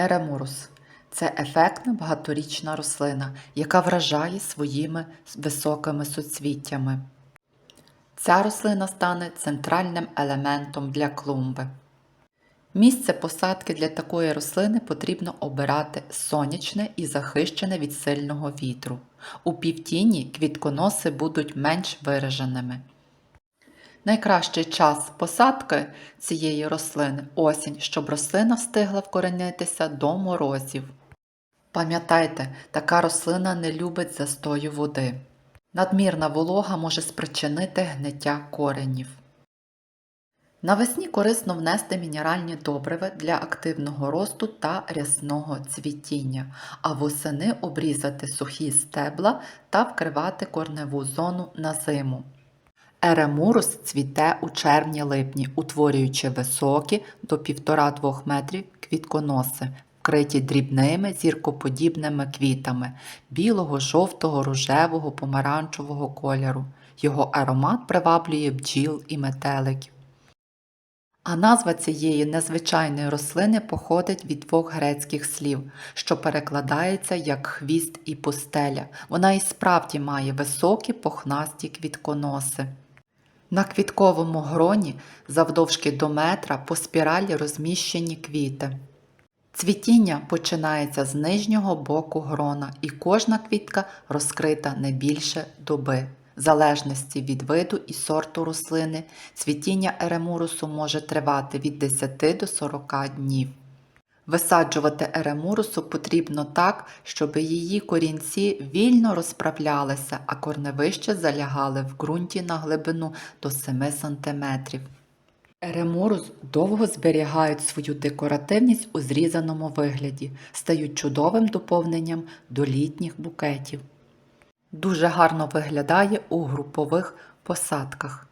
Еремурус це ефектна багаторічна рослина, яка вражає своїми високими суцвіттями. Ця рослина стане центральним елементом для клумби. Місце посадки для такої рослини потрібно обирати сонячне і захищене від сильного вітру. У півтіні квітконоси будуть менш вираженими. Найкращий час посадки цієї рослини осінь, щоб рослина встигла вкоренитися до морозів. Пам'ятайте, така рослина не любить застою води. Надмірна волога може спричинити гниття коренів. Навесні корисно внести мінеральні добрива для активного росту та рясного цвітіння, а восени обрізати сухі стебла та вкривати корневу зону на зиму. Еремурус цвіте у червні-липні, утворюючи високі до 1,5-2 метрів квітконоси, вкриті дрібними зіркоподібними квітами білого, жовтого, рожевого, помаранчевого кольору. Його аромат приваблює бджіл і метеликів. А назва цієї незвичайної рослини походить від двох грецьких слів, що перекладається як хвіст і пустеля. Вона і справді має високі похнасті квітконоси. На квітковому гроні завдовжки до метра по спіралі розміщені квіти. Цвітіння починається з нижнього боку грона, і кожна квітка розкрита не більше доби. В залежності від виду і сорту рослини, цвітіння еремурусу може тривати від 10 до 40 днів. Висаджувати еремурусу потрібно так, щоб її корінці вільно розправлялися, а корневища залягали в ґрунті на глибину до 7 см. Еремурус довго зберігають свою декоративність у зрізаному вигляді, стають чудовим доповненням до літніх букетів. Дуже гарно виглядає у групових посадках.